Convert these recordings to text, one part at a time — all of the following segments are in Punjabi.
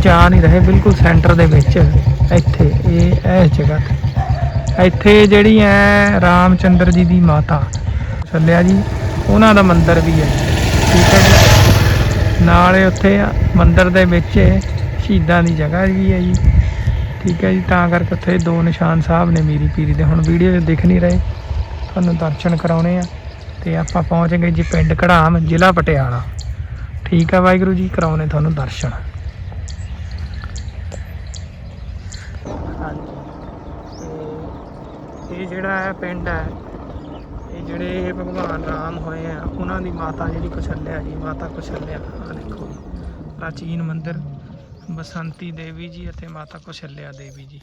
ਜਾ ਨਹੀਂ ਰਹੇ, ਬਿਲਕੁਲ ਸੈਂਟਰ ਦੇ ਵਿੱਚ ਇੱਥੇ, ਇਹ ਇਸ ਜਗ੍ਹਾ ਤੇ। ਇੱਥੇ ਜਿਹੜੀ ਹੈ ਰਾਮਚੰਦਰ ਜੀ ਦੀ ਮਾਤਾ, ਚੱਲਿਆ ਜੀ, ਉਹਨਾਂ ਦਾ ਮੰਦਿਰ ਵੀ ਹੈ। ਠੀਕ ਹੈ ਜੀ। ਨਾਲੇ ਉੱਥੇ ਮੰਦਿਰ ਦੇ ਵਿੱਚ ਸ਼ਹੀਦਾਂ ਦੀ ਜਗ੍ਹਾ ਵੀ ਹੈ ਜੀ। ਠੀਕ ਹੈ ਜੀ, ਤਾਂ ਕਰਕੇ ਉੱਥੇ ਦੋ ਨਿਸ਼ਾਨ ਸਾਹਿਬ ਨੇ ਮੀਰੀ ਪੀਰੀ ਦੇ। ਹੁਣ ਵੀਡੀਓ 'ਚ ਦਿਖ ਨਹੀਂ ਰਹੇ, ਤੁਹਾਨੂੰ ਦਰਸ਼ਨ ਕਰਾਉਣੇ ਆ ਤੇ ਆਪਾਂ ਪਹੁੰਚ ਗਏ ਜੀ ਪਿੰਡ ਕੜਾਮ, ਜ਼ਿਲ੍ਹਾ ਪਟਿਆਲਾ। ਠੀਕ ਆ ਵਾਹਿਗੁਰੂ ਜੀ ਕਰਾਉਣੇ ਤੁਹਾਨੂੰ ਦਰਸ਼ਨ ਹਾਂਜੀ ਤੇ ਇਹ ਜਿਹੜਾ ਹੈ ਪਿੰਡ ਹੈ, ਇਹ ਜਿਹੜੇ ਭਗਵਾਨ ਰਾਮ ਹੋਏ ਆ, ਉਹਨਾਂ ਦੀ ਮਾਤਾ ਜਿਹੜੀ ਕੁਸ਼ਲਿਆ ਜੀ, ਮਾਤਾ ਕੁਸ਼ਲਿਆ ਆ ਦੇਖੋ ਪ੍ਰਾਚੀਨ ਮੰਦਿਰ, ਬਸੰਤੀ ਦੇਵੀ ਜੀ ਅਤੇ ਮਾਤਾ ਕੁਸ਼ਲਿਆ ਦੇਵੀ ਜੀ।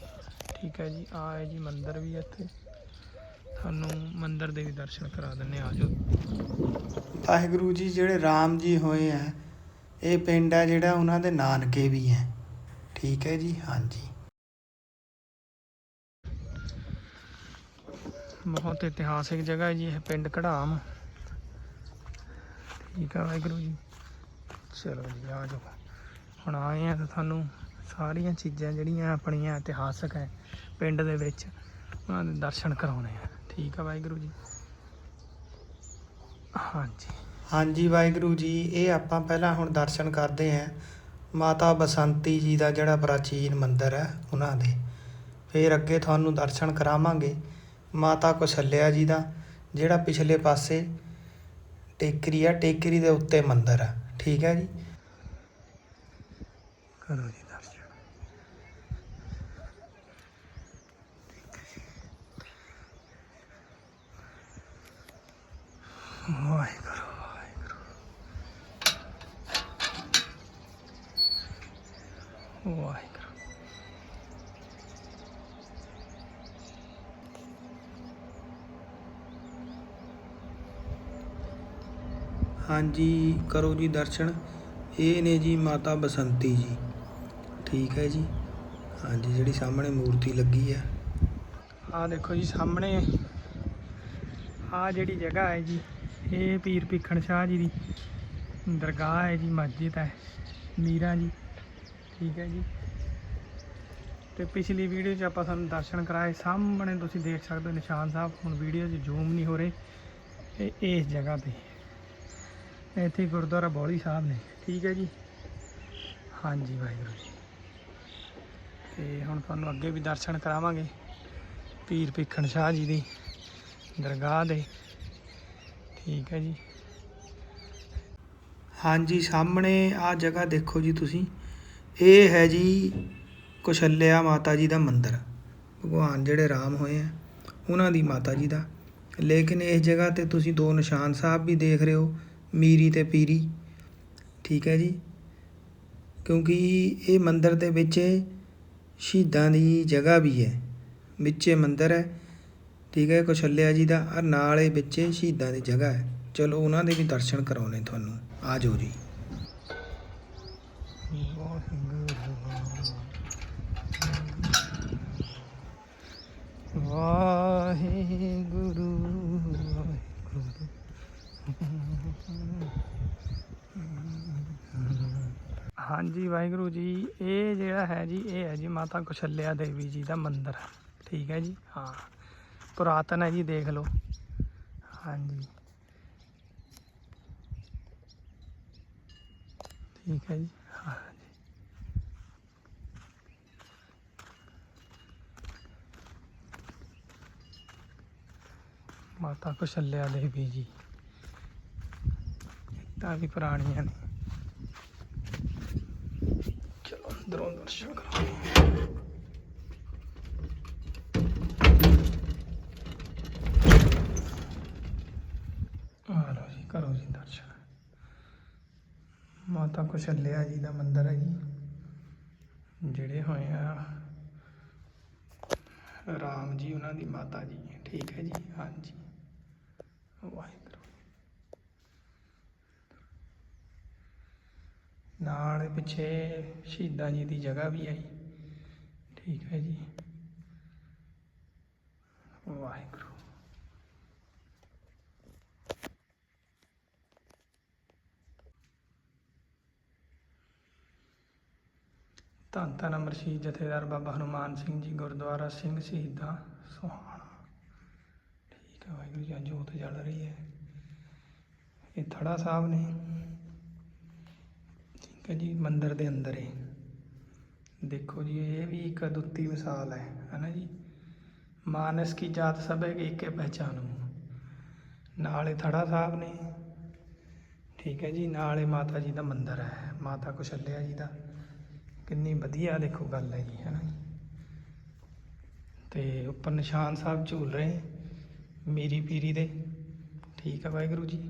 ਠੀਕ ਹੈ ਜੀ ਆ ਹੈ ਜੀ ਮੰਦਿਰ ਵੀ ਇੱਥੇ। ਤੁਹਾਨੂੰ ਮੰਦਿਰ ਦੇ ਵੀ ਦਰਸ਼ਨ ਕਰਾ ਦਿੰਨੇ ਆ ਜਾਓ। ਵਾਹਿਗੁਰੂ ਜੀ, ਜਿਹੜੇ ਰਾਮ ਜੀ ਹੋਏ ਆ, ਇਹ ਪਿੰਡ ਆ ਜਿਹੜਾ ਉਹਨਾਂ ਦੇ ਨਾਨਕੇ ਵੀ ਹੈ। ਠੀਕ ਹੈ ਜੀ, ਹਾਂਜੀ। ਬਹੁਤ ਇਤਿਹਾਸਿਕ ਜਗ੍ਹਾ ਹੈ ਜੀ, ਇਹ ਪਿੰਡ ਕਢਾਮ ਠੀਕ ਆ ਵਾਹਿਗੁਰੂ ਜੀ। ਚਲੋ ਜੀ, ਆ ਜਾਓ। ਹੁਣ ਆਏ ਆ ਤਾਂ ਤੁਹਾਨੂੰ ਸਾਰੀਆਂ ਚੀਜ਼ਾਂ ਜਿਹੜੀਆਂ ਆਪਣੀਆਂ ਇਤਿਹਾਸਕ ਹੈ, ਪਿੰਡ ਦੇ ਵਿੱਚ, ਉਹਨਾਂ ਦੇ ਦਰਸ਼ਨ ਕਰਾਉਣੇ ਆ। ਠੀਕ ਆ ਵਾਹਿਗੁਰੂ ਜੀ। ਹਾਂਜੀ। ਹਾਂਜੀ ਵਾਹਿਗੁਰੂ ਜੀ, ਇਹ ਆਪਾਂ ਪਹਿਲਾਂ ਹੁਣ ਦਰਸ਼ਨ ਕਰਦੇ ਹਾਂ। ਮਾਤਾ ਬਸੰਤੀ ਜੀ ਦਾ ਜਿਹੜਾ ਪ੍ਰਾਚੀਨ ਮੰਦਿਰ ਹੈ, ਉਹਨਾਂ ਦੇ। ਫਿਰ ਅੱਗੇ ਤੁਹਾਨੂੰ ਦਰਸ਼ਨ ਕਰਾਵਾਂਗੇ। ਮਾਤਾ ਕੌਸਲਿਆ ਜੀ ਦਾ, ਜਿਹੜਾ ਪਿਛਲੇ ਪਾਸੇ ਟੇਕਰੀ ਆ, ਟੇਕਰੀ ਦੇ ਉੱਤੇ ਮੰਦਿਰ ਆ। ਠੀਕ ਹੈ ਜੀ? ਕਰੋ ਜੀ ਦਰਸ਼ਨ। ਵਾਹਿਗੁਰੂ ਵਾਹਿਗੁਰੂ। ਵਾਹਿਗੁਰੂ। ਹਾਂਜੀ, ਕਰੋ ਜੀ ਦਰਸ਼ਨ। ਇਹ ਨੇ ਜੀ ਮਾਤਾ ਬਸੰਤੀ ਜੀ। ਠੀਕ ਹੈ ਜੀ। ਹਾਂਜੀ, ਜਿਹੜੀ ਸਾਹਮਣੇ ਮੂਰਤੀ ਲੱਗੀ ਹੈ। ਆਹ ਦੇਖੋ ਜੀ ਸਾਹਮਣੇ। ਆਹ ਜਿਹੜੀ ਜਗ੍ਹਾ ਹੈ ਜੀ, ਇਹ ਪੀਰ ਭੀਖਣ ਸ਼ਾਹ ਜੀ ਦੀ ਦਰਗਾਹ ਹੈ ਜੀ, ਮਸਜਿਦ ਹੈ, ਮੀਰਾ ਜੀ। ਠੀਕ ਹੈ ਜੀ। ਤੇ ਪਿਛਲੀ ਵੀਡੀਓ 'ਚ ਆਪਾਂ ਤੁਹਾਨੂੰ ਦਰਸ਼ਨ ਕਰਾਏ। ਸਾਹਮਣੇ ਤੁਸੀਂ ਦੇਖ ਸਕਦੇ ਹੋ ਨਿਸ਼ਾਨ ਸਾਹਿਬ। ਹੁਣ ਵੀਡੀਓ 'ਚ ਜ਼ੂਮ ਨਹੀਂ ਹੋ ਰਹੇ। ਇਹ ਇਸ ਜਗ੍ਹਾ ਤੇ। ਇੱਥੇ ਗੁਰਦੁਆਰਾ ਬੌਲੀ ਸਾਹਿਬ ਨੇ। ਠੀਕ ਹੈ ਜੀ? ਹਾਂਜੀ ਵਾਹਿਗੁਰੂ ਜੀ। ਤੇ ਹੁਣ ਤੁਹਾਨੂੰ ਅੱਗੇ ਵੀ ਦਰਸ਼ਨ ਕਰਾਵਾਂਗੇ। ਪੀਰ ਭੀਖਣ ਸ਼ਾਹ ਜੀ ਦੀ ਦਰਗਾਹ ਦੇ। ਠੀਕ ਹੈ ਜੀ। ਹਾਂਜੀ, ਸਾਹਮਣੇ ਆ ਜਗ੍ਹਾ ਦੇਖੋ ਜੀ ਤੁਸੀਂ। ਇਹ ਹੈ ਜੀ ਕੁਸ਼ਲਿਆ ਮਾਤਾ ਜੀ ਦਾ ਮੰਦਿਰ। ਭਗਵਾਨ ਜਿਹੜੇ ਰਾਮ ਹੋਏ ਆ, ਉਹਨਾਂ ਦੀ ਮਾਤਾ ਜੀ ਦਾ। ਲੇਕਿਨ ਇਸ ਜਗ੍ਹਾ ਤੇ ਤੁਸੀਂ ਦੋ ਨਿਸ਼ਾਨ ਸਾਹਿਬ ਵੀ ਦੇਖ ਰਹੇ ਹੋ। ਮੀਰੀ ਤੇ ਪੀਰੀ। ਠੀਕ ਹੈ ਜੀ? ਕਿਉਂਕਿ ਇਹ ਮੰਦਿਰ ਦੇ ਵਿੱਚ ਸ਼ਹੀਦਾਂ ਦੀ ਜਗ੍ਹਾ ਵੀ ਹੈ। ਵਿੱਚੇ ਮੰਦਿਰ ਹੈ। ਠੀਕ ਹੈ, ਕੌਸ਼ਲਿਆ ਜੀ ਦਾ। ਔਰ ਨਾਲ ਇਹ ਵਿੱਚੇ ਸ਼ਹੀਦਾਂ ਦੀ ਜਗ੍ਹਾ ਹੈ। ਚਲੋ, ਉਹਨਾਂ ਦੇ ਵੀ ਦਰਸ਼ਨ ਕਰਾਉਣੇ ਤੁਹਾਨੂੰ। ਆ ਜਾਓ ਜੀ। ਵਾਹਿਗੁਰੂ। ਹਾਂਜੀ, ਵਾਹਿਗੁਰੂ ਜੀ। ਇਹ ਜਿਹੜਾ ਹੈ ਜੀ, ਇਹ ਹੈ ਜੀ ਮਾਤਾ ਕੁਸ਼ਲਿਆ ਦੇਵੀ ਜੀ ਦਾ ਮੰਦਿਰ। ਠੀਕ ਹੈ ਜੀ? ਹਾਂ। ਪੁਰਾਤਨ ਹੈ ਜੀ, ਦੇਖ ਲਓ। ਹਾਂਜੀ। ਠੀਕ ਹੈ ਜੀ? ਹਾਂਜੀ। ਮਾਤਾ ਕੁਸ਼ਲਿਆ ਦੇਵੀ ਜੀ। ਤਾਂ ਵੀ ਪੁਰਾਣੀਆਂ ਨੇ। ਚਲੋ, ਅੰਦਰੋਂ ਦਰਸ਼ਨ ਕਰਾਂਗੇ ਆ ਜੀ, ਕਰੋ ਜੀ ਦਰਸ਼ਨ। ਮਾਤਾ ਕੁਸ਼ਲਿਆ ਜੀ ਦਾ ਮੰਦਿਰ ਹੈ ਜੀ। ਜਿਹੜੇ ਹੋਏ ਆ ਰਾਮ ਜੀ, ਉਹਨਾਂ ਦੀ ਮਾਤਾ ਜੀ। ਠੀਕ ਹੈ ਜੀ, ਹਾਂਜੀ। ਵਾਹਿਗੁਰੂ। ਨਾਲ ਪਿੱਛੇ ਸ਼ਹੀਦਾਂ ਜੀ ਦੀ ਜਗ੍ਹਾ ਵੀ ਹੈ ਠੀਕ ਹੈ ਜੀ। ਵਾਹਿਗੁਰੂ। ਧੰਨ ਧੰਨ ਅਮਰ ਸ਼ਹੀਦ ਜਥੇਦਾਰ ਬਾਬਾ ਹਨੂਮਾਨ ਸਿੰਘ ਜੀ, ਗੁਰਦੁਆਰਾ ਸਿੰਘ ਸ਼ਹੀਦਾਂ, ਸੋਹਾਣਾ। ਠੀਕ ਹੈ ਵਾਹਿਗੁਰੂ ਜੀ ਅੱਜ ਜੋਤ ਜਲ ਰਹੀ ਹੈ। ਇਹ ਥੜਾ ਸਾਹਿਬ ਨੇ ਠੀਕ ਹੈ ਜੀ ਮੰਦਿਰ ਦੇ ਅੰਦਰ ਹੈ ਦੇਖੋ ਜੀ, ਇਹ ਵੀ ਇੱਕ ਅਦੁੱਤੀ ਮਿਸਾਲ ਹੈ ਹੈ ਨਾ ਜੀ? ਮਾਨਸ ਕੀ ਜਾਤ ਸਭ ਹੈ ਇੱਕ ਹੈ ਪਹਿਚਾਨੋ ਨਾਲੇ ਥੜਾ ਸਾਹਿਬ ਨੇ। ਠੀਕ ਹੈ ਜੀ, ਨਾਲੇ ਮਾਤਾ ਜੀ ਦਾ ਮੰਦਿਰ ਹੈ, ਮਾਤਾ ਕੁਸ਼ਲਿਆ ਜੀ ਦਾ। ਕਿੰਨੀ ਵਧੀਆ ਦੇਖੋ ਗੱਲ ਹੈ ਜੀ ਹੈ ਨਾ ਤੇ ਉੱਪਰ ਨਿਸ਼ਾਨ ਸਾਹਿਬ ਝੂਲ ਰਹੇ, ਮੇਰੀ ਪੀਰੀ ਦੇ। ਠੀਕ ਹੈ ਵਾਹਿਗੁਰੂ ਜੀ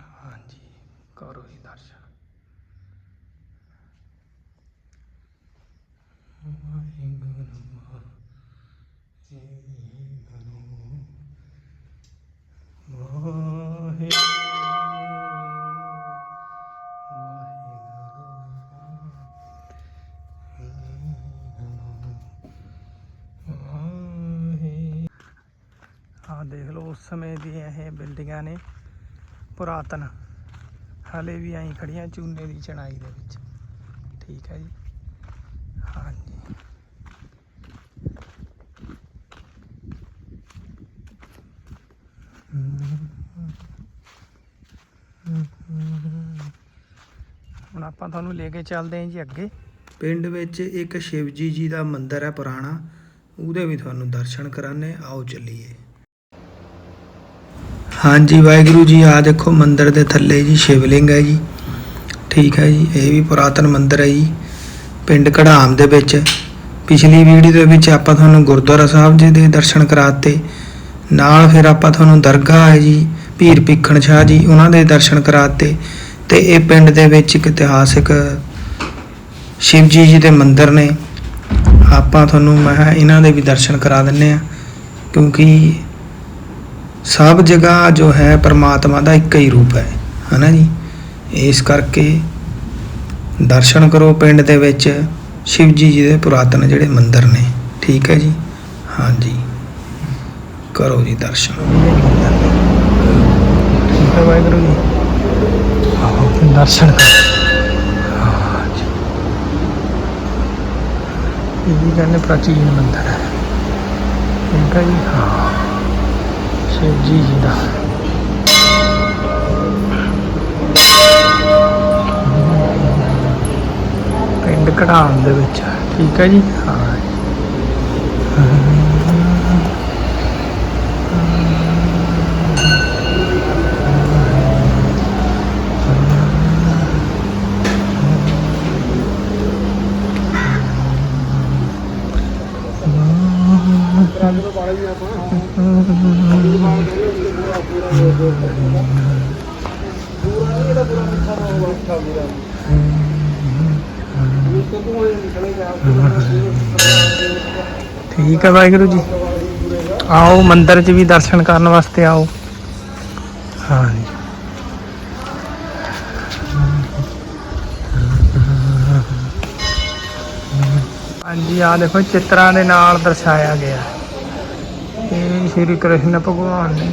ਹਾਂਜੀ ਕਰੋ ਜੀ ਦਰਸ਼ਨ ਵਾਹਿਗੁਰੂ ਵਾਹਿਗੁਰੂ ਆ ਦੇਖ ਲਓ, ਉਸ ਸਮੇਂ ਦੀਆਂ ਇਹ ਬਿਲਡਿੰਗਾਂ ਨੇ ਪੁਰਾਤਨ। ਹਾਲੇ ਵੀ ਐਂ ਖੜੀਆਂ ਚੂਨੇ ਦੀ ਚਣਾਈ ਦੇ ਵਿੱਚ। ਠੀਕ ਹੈ ਜੀ? ਹਾਂਜੀ। ਹੁਣ ਆਪਾਂ ਤੁਹਾਨੂੰ ਲੈ ਕੇ ਚੱਲਦੇ ਹਾਂ ਜੀ ਅੱਗੇ। ਪਿੰਡ ਵਿੱਚ ਇੱਕ ਸ਼ਿਵਜੀ ਜੀ ਦਾ ਮੰਦਿਰ ਹੈ ਪੁਰਾਣਾ। ਉਹਦੇ ਵੀ ਤੁਹਾਨੂੰ ਦਰਸ਼ਨ ਕਰਾਣੇ ਆਓ ਚੱਲੀਏ। ਹਾਂਜੀ, ਵਾਹਿਗੁਰੂ ਜੀ ਆ ਦੇਖੋ ਮੰਦਿਰ ਦੇ ਥੱਲੇ ਜੀ, ਸ਼ਿਵਲਿੰਗ ਹੈ ਜੀ। ਠੀਕ ਹੈ ਜੀ, ਇਹ ਵੀ ਪੁਰਾਤਨ ਮੰਦਿਰ ਹੈ ਜੀ, ਪਿੰਡ ਕੜਾਮ ਦੇ ਵਿੱਚ। ਪਿਛਲੀ ਵੀਡੀਓ ਦੇ ਵਿੱਚ ਆਪਾਂ ਤੁਹਾਨੂੰ ਗੁਰਦੁਆਰਾ ਸਾਹਿਬ ਜੀ ਦੇ ਦਰਸ਼ਨ ਕਰਾਤੇ। ਨਾਲ ਫਿਰ ਆਪਾਂ ਤੁਹਾਨੂੰ ਦਰਗਾਹ ਹੈ ਜੀ ਪੀਰ ਭੀਖਣ ਸ਼ਾਹ ਜੀ, ਉਹਨਾਂ ਦੇ ਦਰਸ਼ਨ ਕਰਾਤੇ। ਤੇ ਇਹ ਪਿੰਡ ਦੇ ਵਿੱਚ ਇੱਕ ਇਤਿਹਾਸਿਕ ਸ਼ਿਵਜੀ ਜੀ ਦੇ ਮੰਦਿਰ ਨੇ। ਆਪਾਂ ਤੁਹਾਨੂੰ ਮੈਂ ਇਹਨਾਂ ਦੇ ਵੀ ਦਰਸ਼ਨ ਕਰਾ ਦਿੰਨੇ ਆ ਕਿਉਂਕਿ ਸਭ ਜਗ੍ਹਾ ਜੋ ਹੈ ਪਰਮਾਤਮਾ ਦਾ ਇੱਕ ਹੀ ਰੂਪ ਹੈ, ਹਨਾ ਜੀ? ਇਸ ਕਰਕੇ ਦਰਸ਼ਨ ਕਰੋ ਪਿੰਡ ਦੇ ਵਿੱਚ, ਸ਼ਿਵਜੀ ਜੀ ਦੇ ਪੁਰਾਤਨ ਜਿਹੜੇ ਮੰਦਿਰ ਨੇ, ਠੀਕ ਹੈ ਜੀ? ਹਾਂਜੀ। ਕਰੋ ਜੀ ਦਰਸ਼ਨ। ਠੀਕ ਹੈ ਵਾਹਿਗੁਰੂ ਜੀ। ਆਓ ਦਰਸ਼ਨ ਕਰ। ਇਹ ਵੀ ਕਹਿੰਦੇ ਪ੍ਰਾਚੀਨ ਮੰਦਿਰ। ਹੈ ਠੀਕ ਹੈ ਜੀ? ਹਾਂ। ਸ਼ਿਵ ਜੀ ਜੀ ਦਾ। ਪਿੰਡ ਕਢਾਣ ਦੇ ਵਿੱਚ। ਠੀਕ ਹੈ ਜੀ? ਹਾਂ। ਠੀਕ ਹੈ ਵਾਹਿਗੁਰੂ ਜੀ। ਆਓ, ਮੰਦਿਰ 'ਚ ਵੀ ਦਰਸ਼ਨ ਕਰਨ ਵਾਸਤੇ ਆਓ। ਹਾਂਜੀ। ਹਾਂਜੀ ਆ ਦੇਖੋ, ਚਿੱਤਰਾਂ ਦੇ ਨਾਲ ਦਰਸਾਇਆ ਗਿਆ। ਇਹ ਸ਼੍ਰੀ ਕ੍ਰਿਸ਼ਨ ਭਗਵਾਨ ਨੇ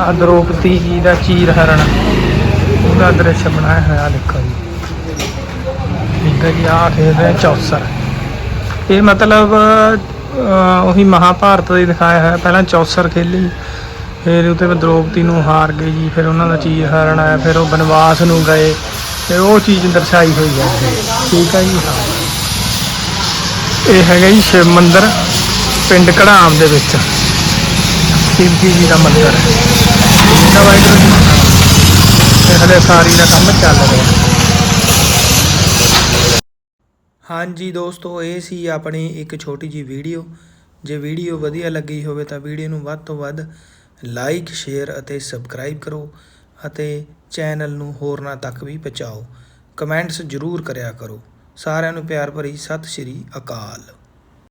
ਆ ਦ੍ਰੋਪਦੀ ਜੀ ਦਾ ਚੀਰ ਹਰਣ ਉਹਦਾ ਦ੍ਰਿਸ਼ ਬਣਾਇਆ ਹੋਇਆ ਦੇਖੋ ਜੀ। ਠੀਕ ਹੈ ਜੀ ਆ ਖੇਡ ਰਹੇ ਚੌਸਰ। ਇਹ ਮਤਲਬ ਉਹੀ ਮਹਾਭਾਰਤ ਦੇ ਦਿਖਾਇਆ ਹੋਇਆ। ਪਹਿਲਾਂ ਚੌਸਰ ਖੇਲੀ, ਫਿਰ ਉਹਦੇ ਬਾਅਦ ਦ੍ਰੋਪਦੀ ਨੂੰ ਹਾਰ ਗਏ ਜੀ, ਫਿਰ ਉਹਨਾਂ ਦਾ ਚੀਰ ਹਰਨ ਆਇਆ, ਫਿਰ ਉਹ ਬਨਵਾਸ ਨੂੰ ਗਏ, ਫਿਰ ਉਹ ਚੀਜ਼ ਦਰਸਾਈ ਹੋਈ ਹੈ ਠੀਕ ਹੈ ਜੀ। ਇਹ ਹੈਗਾ ਜੀ ਸ਼ਿਵ ਮੰਦਿਰ। ਪਿੰਡ ਕੜਾਮ ਦੇ ਵਿੱਚ। ਸ਼ਿਵ ਜੀ ਦਾ ਮੰਦਿਰ। ਹੈ ਠੀਕ ਵਾਹਿਗੁਰੂ ਜੀ, ਤੇ ਹਲੇ ਸਾਰੀ ਦਾ ਕੰਮ ਚੱਲ ਰਿਹਾ। ਹਾਂਜੀ ਦੋਸਤੋ, ਇਹ ਸੀ ਆਪਣੀ ਇੱਕ ਛੋਟੀ ਜੀ ਵੀਡੀਓ। ਜੇ ਵੀਡੀਓ ਵਧੀਆ ਲੱਗੀ ਹੋਵੇ ਤਾਂ ਵੀਡੀਓ ਨੂੰ ਵੱਧ ਤੋਂ ਵੱਧ ਲਾਈਕ, ਸ਼ੇਅਰ ਅਤੇ ਸਬਸਕ੍ਰਾਈਬ ਕਰੋ ਅਤੇ ਚੈਨਲ ਨੂੰ ਹੋਰਨਾਂ ਤੱਕ ਵੀ ਪਹੁੰਚਾਓ। ਕਮੈਂਟਸ ਜ਼ਰੂਰ ਕਰਿਆ ਕਰੋ। ਸਾਰਿਆਂ ਨੂੰ ਪਿਆਰ ਭਰੀ ਸਤਿ ਸ਼੍ਰੀ ਅਕਾਲ।